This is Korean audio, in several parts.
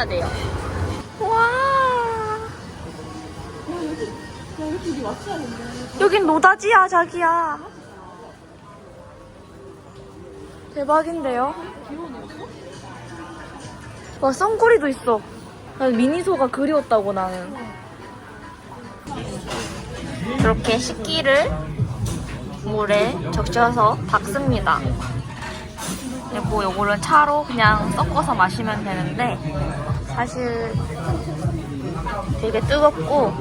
해야 돼요. 와. 여긴 노다지야, 자기야. 대박인데요? 와, 썬꼬리도 있어. 난 미니소가 그리웠다고, 나는. 이렇게 식기를 물에 적셔서 박습니다. 그리고 요거를 차로 그냥 섞어서 마시면 되는데, 사실 되게 뜨겁고,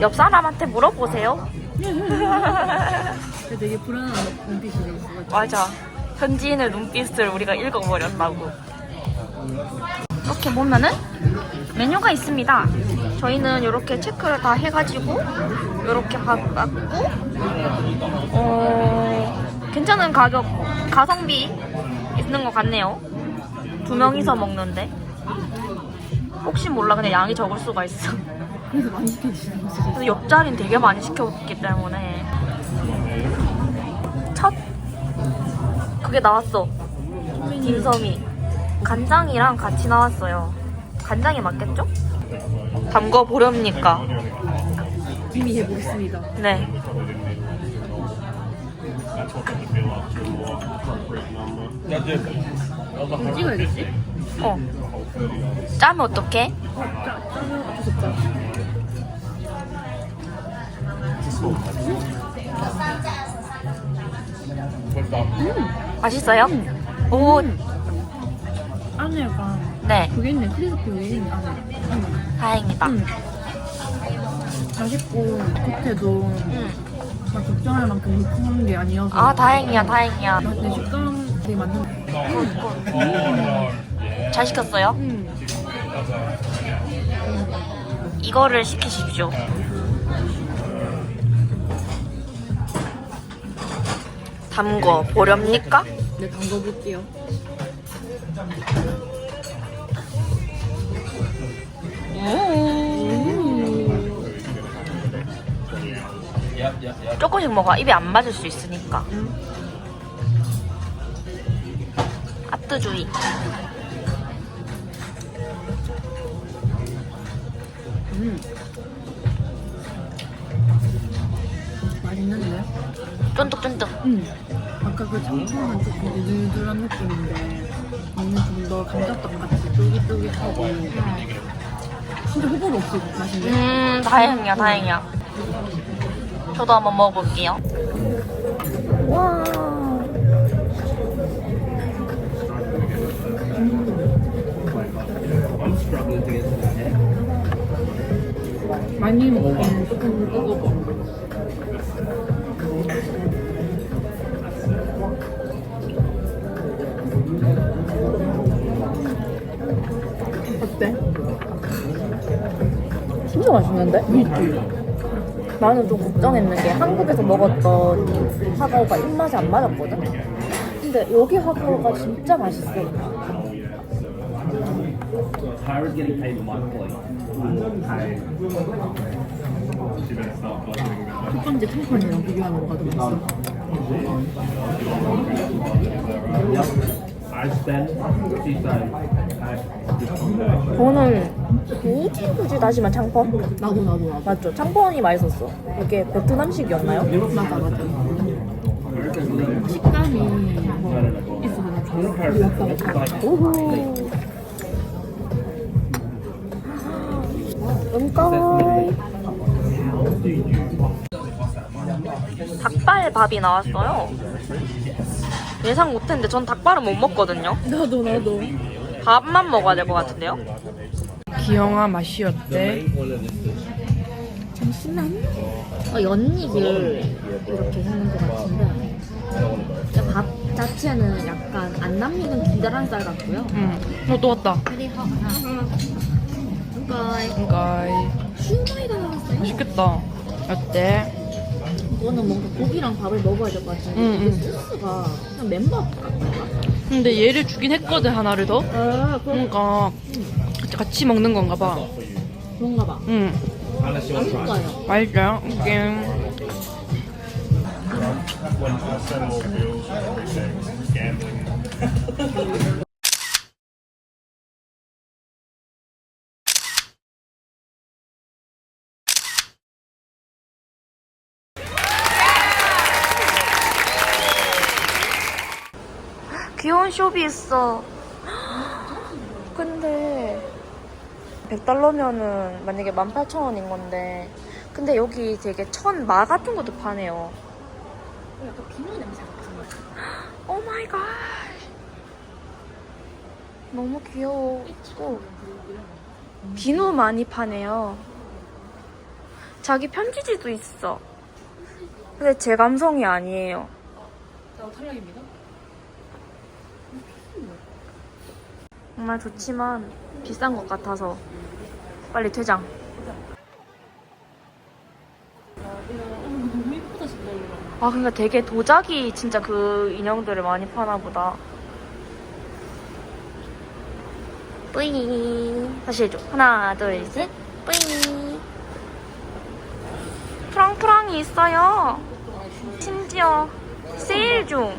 옆 사람한테 물어보세요. 되게 불안한 눈빛이네. 맞아. 현지인의 눈빛을 우리가 읽어버렸다고. 이렇게 보면은 메뉴가 있습니다. 저희는 이렇게 체크를 다 해가지고 이렇게 받았고, 어, 괜찮은 가격, 가성비 있는 것 같네요. 두 명이서 먹는데. 혹시 몰라, 그냥 양이 적을 수가 있어. 그래서 많이 시켜주시는 거지. 그래서 옆자리는 되게 많이 시켰기 때문에 첫 그게 나왔어 딤섬이 간장이랑 같이 나왔어요 간장이 맞겠죠? 담궈 보렵니까? 이미 해보겠습니다. 네 어. 짜면 어떡해? 어쩔 수 없다. 맛있어요? 오, 안에 약간 네 그게 있네. 크리스피 왜 있네, 안에. 응. 다행이다 응. 맛있고, 겉에도 음. 막 걱정할 만큼 물컹한 게 아니어서. 아 다행이야 다행이야 내 식감 되게 맞는. 잘 시켰어요? 응. 이거를 시키십시오. 담궈 보렵니까? 네, 담궈볼게요. 조금씩 먹어. 입에 안 맞을 수 있으니까. 아뜨주의. 음. 맛있는데? 쫀득쫀득. 응. 아까 그 청포는 조금 누들누들한 느낌인데 얘는 좀더 감자떡 같이 쫄깃쫄깃하고 진짜 호불호 없이 맛있네. 음, 다행이야, 다행이야. 저도 한번 먹어볼게요. 와. 많이 먹기는 조금 뜨거워. 어때? 진짜 맛있는데? 나는 좀 걱정했는 게 한국에서 먹었던 하가오가 입맛이 안 맞았거든? 근데 여기 하가오가 진짜 맛있어. 첫 번째 청판이랑 비교하면 뭐가 더 맛있어? Day. 저는 굳이 굳이 다시만 창펀? 나도 나도 나도. 맞죠? 창펀이 맛있었어. 이게 베트남식이었나요? 맞아 맞아. 식감이 좋아. 아빠가 잘. 오호. 음까이. 닭발 밥이 나왔어요. 예상 못했는데 전 닭발은 못 먹거든요. 나도 나도. 밥만 먹어야 될 것 같은데요? 기영아 맛이 어때? 어, 연잎을 이렇게 하는 것 같은데 근데 밥 자체는 약간 안 남기는 기다란 쌀 같고요. 응. 어 또 왔다. 그러니까 그러니까 슈마이가 나왔어요. 맛있겠다. 어때? 이거는 뭔가 고기랑 밥을 먹어야 될 것 같은데 응, 이게 응. 소스가 그냥 맨밥 같은가? 근데 얘를 주긴 했거든 하나를 더. 아, 그럼 그러니까 같이 먹는 건가 봐. 그런가 봐. 응. 맛있어요. 맛있어요? 이게. 귀여운 숍이 있어. 근데 100달러면은 만약에 18,000원인 건데 근데 여기 되게 천 마 같은 것도 파네요. 약간 비누 냄새 같은 거. 오 마이 갓. 너무 귀여워. 비누 많이 파네요. 자기 편지지도 있어. 근데 제 감성이 아니에요. 나 탈락입니다. 정말 좋지만 비싼 것 같아서 빨리 퇴장. 아, 그러니까 되게 도자기 진짜 그 인형들을 많이 파나 보다. 뿌이. 다시 해줘. 하나, 둘, 셋. 뿌이. 프랑프랑이 있어요. 심지어 세일 중.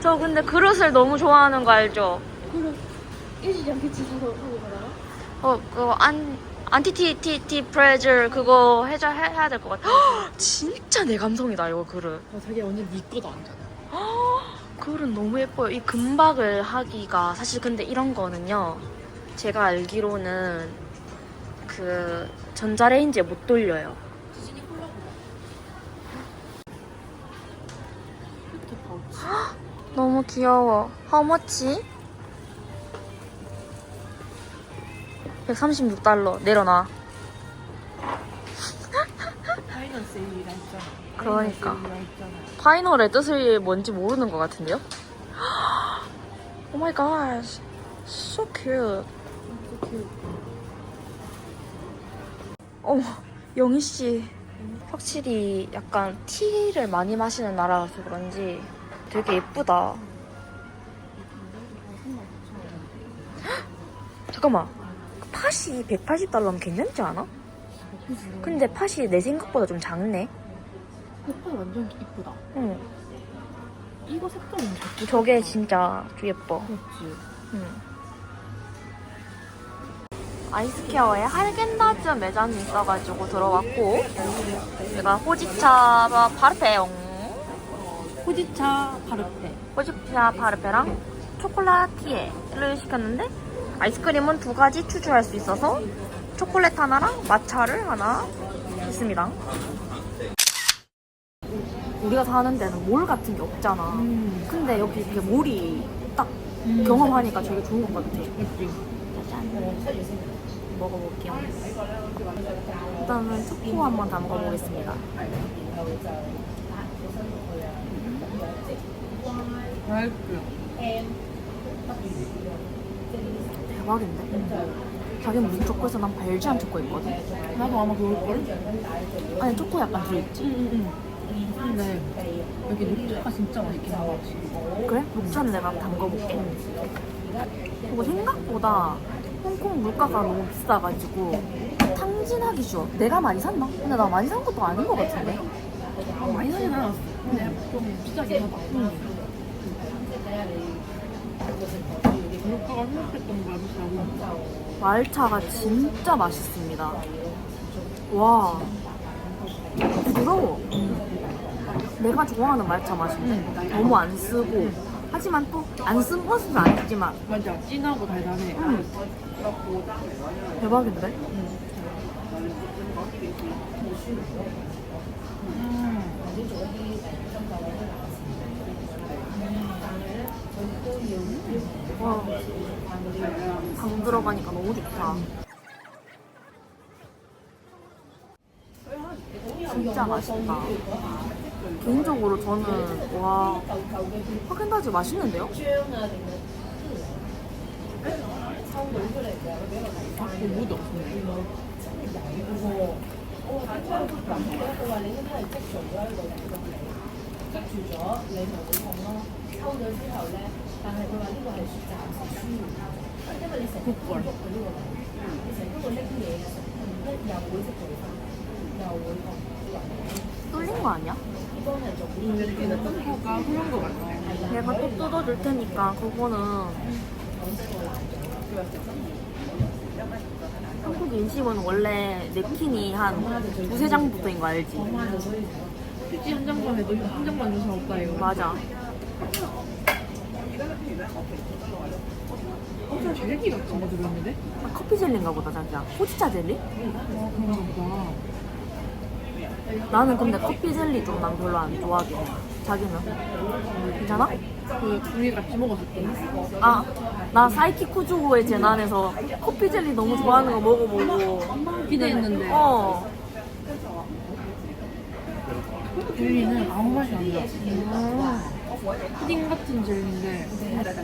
저 근데 그릇을 너무 좋아하는 거 알죠? 그럼 일시지 않겠지 사서 하고 가다가? 어, 그거 안 안티티티티 프레저 그거 해줘 해, 해야 될 것 같아. 헉, 진짜 내 감성이다 이거 그릇. 아 자기 완전 네 거다 완전. 그릇 너무 예뻐요. 이 금박을 하기가 사실 근데 이런 거는요. 제가 알기로는 그 전자레인지에 못 돌려요. 너무 귀여워. How much? 136달러 내려놔. 파이널 세일이라 했잖아. 그러니까. 파이널. 파이널의 뜻이 뭔지 모르는 것 같은데요? Oh my gosh. So cute. 어머, 영희 씨. 확실히 약간 티를 많이 마시는 나라라서 그런지 되게 예쁘다. 헉! 잠깐만. 그 팥이 180달러면 괜찮지 않아? 근데 팥이 내 생각보다 좀 작네. 색깔 완전 이쁘다. 응. 이거 색깔 너무 잘 저게 진짜 좀 예뻐. 그렇지. 응. 아이스케어에 할겐다즈 매장이 있어가지고 들어왔고 제가 호지차 파르페용 호지차 파르페. 호지차 파르페랑 초콜라티에를 시켰는데 아이스크림은 두 가지 추출할 수 있어서 초콜릿 하나랑 마차를 하나 했습니다. 우리가 사는 데는 몰 같은 게 없잖아. 음. 근데 여기 이게 몰이 딱 경험하니까 되게 좋은 것 같아. 그렇지. 짠. 먹어볼게요. 일단은 초코 한번 다 먹어보겠습니다. 맛있어. 대박인데? 자기는 무슨 초코에서 난 벨지안 초코 있거든? 나도 아마 그럴걸? 아니 초코 약간 들어있지? 응 응 응. 근데 여기 녹차가 진짜 나와 지금. 그래? 녹차는 내가 담궈볼게. 그리고 생각보다 홍콩 물가가 너무 비싸가지고 탕진하기 쉬워. 내가 많이 샀나? 근데 나 많이 산 것도 아닌 것 같은데? 아, 많이 사진 않았어. 근데 좀 비싸긴 하다. 응. 물가가 생각했던 거야 비싸고. 말차가 진짜 맛있습니다. 와, 부러워. 내가 좋아하는 말차 맛인데 너무 안 쓰고 하지만 또 안 쓴 것은 아니지만 맞아. 진하고 달달해. 음. 대박인데? 음. 와, 당 들어가니까 너무 좋다. 진짜 맛있다. 개인적으로 저는 와 하겐다즈 맛있는데요? 아, 무도 없네. 국걸. 뚫린 거 아니야? 근데 똥꼬가 그런 거 같아. 내가 또 뜯어줄 테니까 그거는 한국 인심은 원래 냅킨이 한 두세 장 붙어인 거 알지? 휴지 한 장만 해도 한 장만 준 사람 없다 이거. 맞아. 엄청 젤리 같은 거 들었는데? 아, 커피 젤리인가 보다 자기야. 호지차 젤리? 아 그런가 보다. 나는 근데 커피 젤리 좀 난 별로 안 좋아하긴 해. 자기는? 괜찮아? 그 둘이 같이 먹었을 때. 아, 나 사이키 쿠주고의 재난에서 커피 젤리 너무 좋아하는 거 먹어보고. 기대했는데 어. 젤리는 아무 맛이 안 나. 푸딩 같은 젤리인데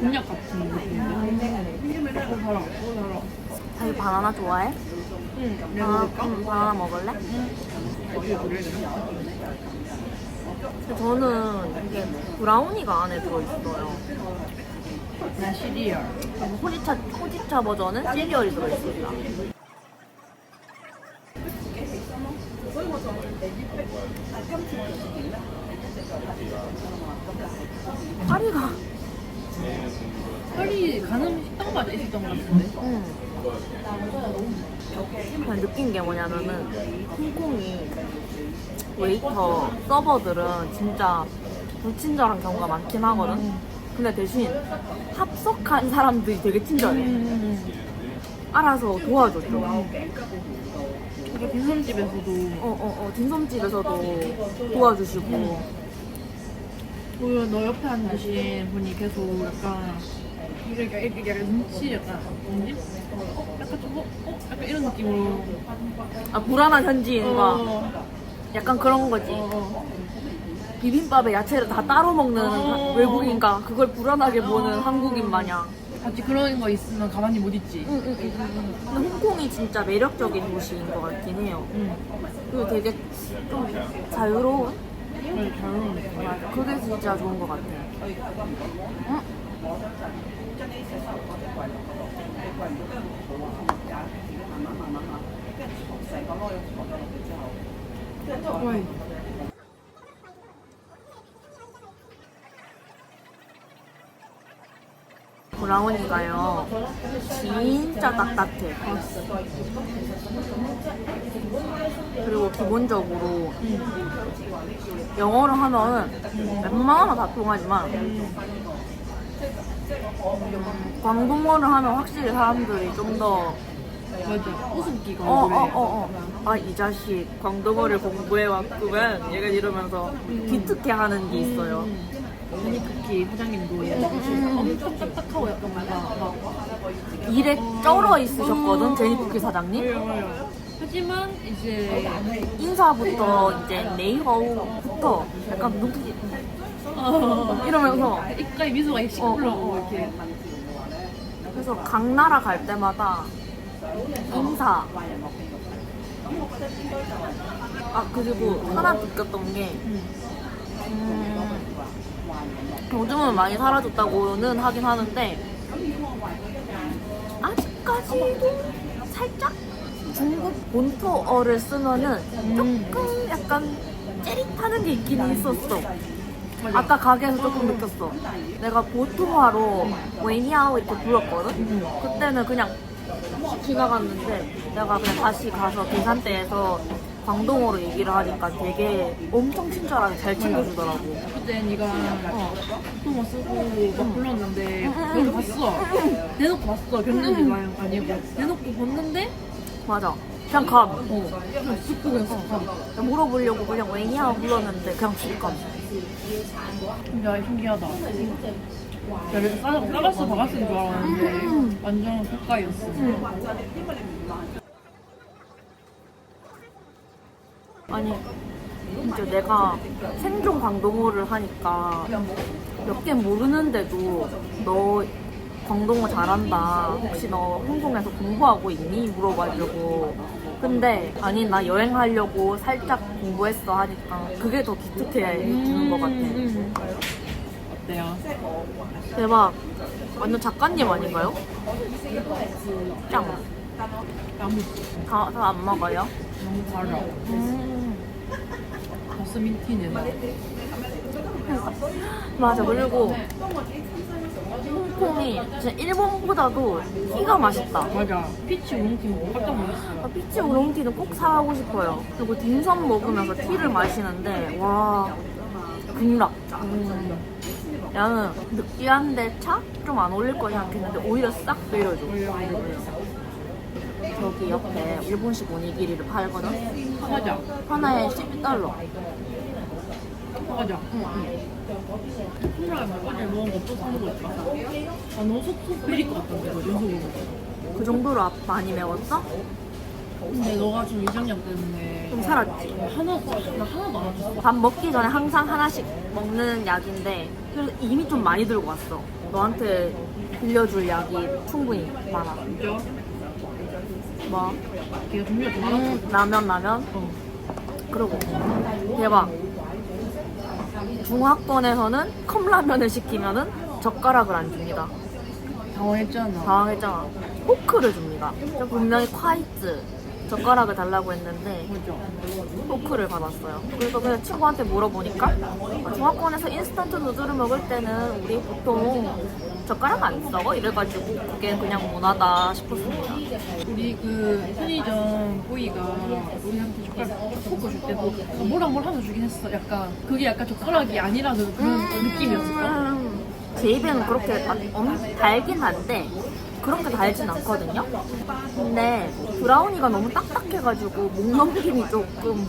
곤약 같은 느낌인데. 어 달아. 어 달아. 자기 바나나 좋아해? 응. 바나나? 응, 바나나 먹을래? 근데 저는 이게 브라우니가 안에 들어있어요. 나 시리얼. 그리고 호지차, 호지차 버전은 시리얼이 들어있습니다. 뭐냐면은, 홍콩이 웨이터, 서버들은 진짜 불친절한 경우가 많긴 하거든? 근데 대신 합석한 사람들이 되게 친절해. 음. 알아서 도와줬죠. 이게 빈손집에서도 어, 어, 어, 딘섬집에서도 도와주시고. 그너 옆에 앉으신 분이 계속 약간 이렇게 이렇게 약간 눈치 약간 뭐지? 약간 좀 어? 어? 약간 이런 느낌으로 아, 불안한 현지인과 어, 약간 그런 거지. 어, 어. 비빔밥에 야채를 다 따로 먹는 어. 외국인과 그걸 불안하게 보는 한국인 마냥. 같이 그런 거 있으면 가만히 못 있지 응, 응, 응, 응. 근데 홍콩이 진짜 매력적인 도시인 것 같긴 해요. 응 그리고 되게 좀 자유로운? 잘 어울리네. 그게 진짜 좋은 것 같아. 응? 왜? 브라우니가요. 진짜 딱딱해. 그리고 기본적으로 영어를 하면은 웬만하면 다 통하지만 광동어를 하면 확실히 사람들이 좀 더 맞아. 웃음기가 어, 어, 어, 어. 아, 이 자식 광동어를 공부해왔구만. 약간 이러면서 기특해 하는 게 있어요. 베니크키 부장님도 얘 엄청 딱딱하고 약간 뭔가 막 일에 쩔어 있으셨거든, 제니쿠키 사장님. 하지만 이제 인사부터 이제 네이버부터 약간 눈빛이 어, 이러면서 입가에 미소가 씩 어, 올라오고 어, 어. 이렇게 그래서 각 나라 갈 때마다 인사 아 그리고 하나 느꼈던 게 음, 요즘은 많이 사라졌다고는 하긴 하는데 아직까지도 살짝 중국 본토어를 쓰면은 조금 약간 째릿하는 게 있긴 있었어. 아까 가게에서 조금 느꼈어. 내가 보통화로 웨니아오 이렇게 불렀거든? 그때는 그냥 지나갔는데 내가 그냥 다시 가서 계산대에서 광동어로 얘기를 하니까 되게 엄청 친절하게 잘 챙겨주더라고. 그때 네가 어. 통어 쓰고 막 불렀는데 응, 응. 너도 봤어 대놓고 봤어 겪는지가 아니고 대놓고 봤는데 맞아. 그냥 감. 어 그냥 쑥고 그냥 쑥 가. 그냥 물어보려고 그냥 웨니아오 불렀는데 그냥 쑥감. 진짜 신기하다 야, 그래서 싸- 싸갔어 박았을 줄 알았는데 음. 완전 가까이였어 아니 진짜 내가 생존 광동어를 하니까 몇 개 모르는데도 너 광동어 잘한다. 혹시 너 홍콩에서 공부하고 있니? 물어봐주고. 근데 아니 나 여행하려고 살짝 공부했어 하니까 그게 더 기특해지는 것 음, 같아. 어때요? 대박. 완전 작가님 아닌가요? 짱. 야무지. 다안 먹어요? 너무 달아. 음. 버스민티는 맞아 그리고 홍콩이 진짜 일본보다도 티가 맛있다 맞아. 피치 우롱티 먹고 깜짝 놀랐어요. 아, 피치 우롱티는 꼭 사가고 싶어요 그리고 딤섬 먹으면서 티를 마시는데 와 극락 음. 나는 느끼한데 차? 좀 안 어울릴 거 생각했는데 오히려 싹 내려줘 저기 옆에 일본식 오니기리를 팔거든. 하나에 12달러 사가자. 응, 응. 콩라면 어제 먹은 거또 사 먹을 거야. 아, 너무 속속 베릴 것 같던데, 이거 연속으로. 그 정도로 앞 많이 매웠어? 근데 너가 좀 위장약 때문에 좀 살았지 하나, 나 하나도 안 줬어. 밥 먹기 전에 항상 하나씩 먹는 약인데 그래서 이미 좀 많이 들고 왔어. 너한테 빌려줄 약이 충분히 많아. 진짜? 뭐? 걔가 좀. 음, 라면 라면? 어. 그러고 대박. 중화권에서는 컵라면을 시키면은 젓가락을 안 줍니다. 당황했잖아. 당황했잖아. 포크를 줍니다. 그래서 분명히 콰이츠 젓가락을 달라고 했는데 맞아. 포크를 받았어요. 그래서 그냥 친구한테 물어보니까 아, 중화권에서 인스턴트 누들을 먹을 때는 우리 보통 젓가락 안 써? 이래가지고 그게 그냥 문화다 싶었습니다. 우리 그 편의점 보이가 우리한테 젓가락 포크 줄 때도 뭐랑 뭘 하면서 주긴 했어. 약간 그게 약간 젓가락이 아니라는 그런 느낌이었을까? 음, 제 입에는 그렇게 막 엄, 달긴 한데 그렇게 달진 않거든요. 근데 브라우니가 너무 딱딱해가지고 목 넘김이 조금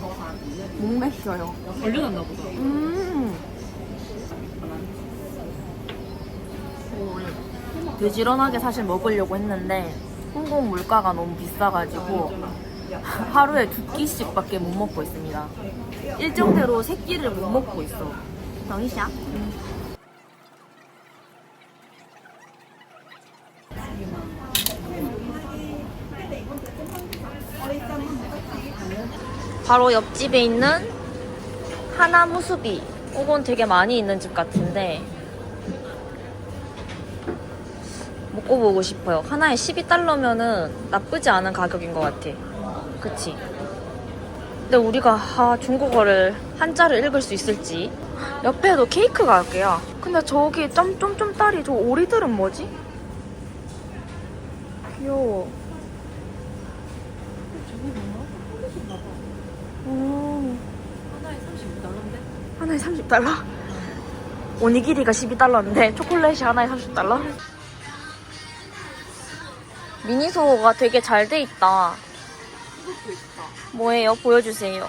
목 맥혀요. 걸려놨나 보다. 음. 부지런하게 사실 먹으려고 했는데 홍콩 물가가 너무 비싸가지고 하루에 두 끼씩밖에 못 먹고 있습니다. 일정대로 세 끼를 못 먹고 있어. 정이샤? 바로 옆집에 있는 하나 무수비. 이건 되게 많이 있는 집 같은데 먹어보고 싶어요. 하나에 12달러면은 나쁘지 않은 가격인 것 같아. 그치? 근데 우리가 아, 중국어를 한자를 읽을 수 있을지 옆에도 케이크 가게야. 근데 저기 점점점 딸이 저 오리들은 뭐지? 귀여워. 오. 하나에 30달러인데? 하나에 30달러? 오니기리가 12달러인데 초콜릿이 하나에 30달러? 미니소가 되게 잘 돼 있다. 이것도 있다. 뭐예요? 보여주세요.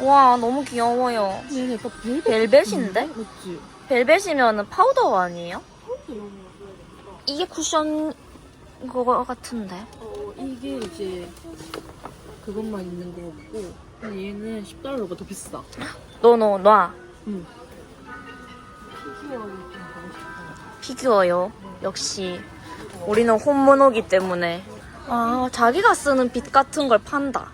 와, 너무 귀여워요. 얘네 약간 벨벳. 벨벳인데? 맞지? 벨벳이면 파우더 아니에요? 이게 쿠션 그거 같은데. 어, 이게 이제 그것만 있는 거고 근데 얘는 10달러가 더 비싸. 너, 너, 놔. 응. 피규어를 좀 보고 싶어. 피규어요. 역시. 우리는 홈모노기 때문에. 아, 자기가 쓰는 빛 같은 걸 판다.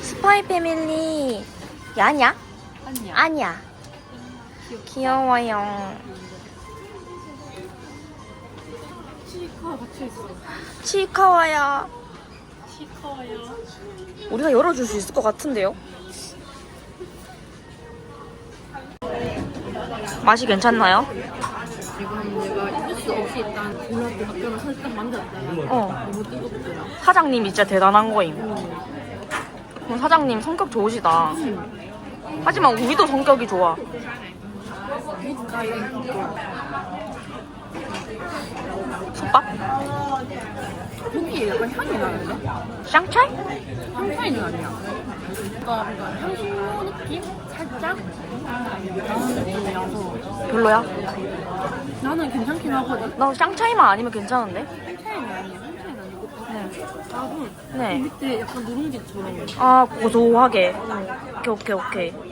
스파이 패밀리. 야냐? 아니야. 아니야. 귀여워요. 치카와 갇혀 있어. 치카와야. 치카와야. 우리가 열어줄 수 있을 것 같은데요? 맛이 괜찮나요? 어. 사장님이 진짜 대단한 거임. 그럼 사장님 성격 좋으시다. 하지만 우리도 성격이 좋아. 솥밥? 고기에 약간 향이 나는데? 샹차이? 향차이는 아니야. 뭔가 뭔가 향신료 느낌? 살짝? 나는 느낌이라서 별로야? 나는 괜찮긴 하거든. 나 샹차이만 아니면 괜찮은데? 향차이는 아니야. 향차이는 아니고 네. 밥은 네. 밑에 약간 누룽지처럼 아, 고소하게. 오케이, 오케이, 오케이.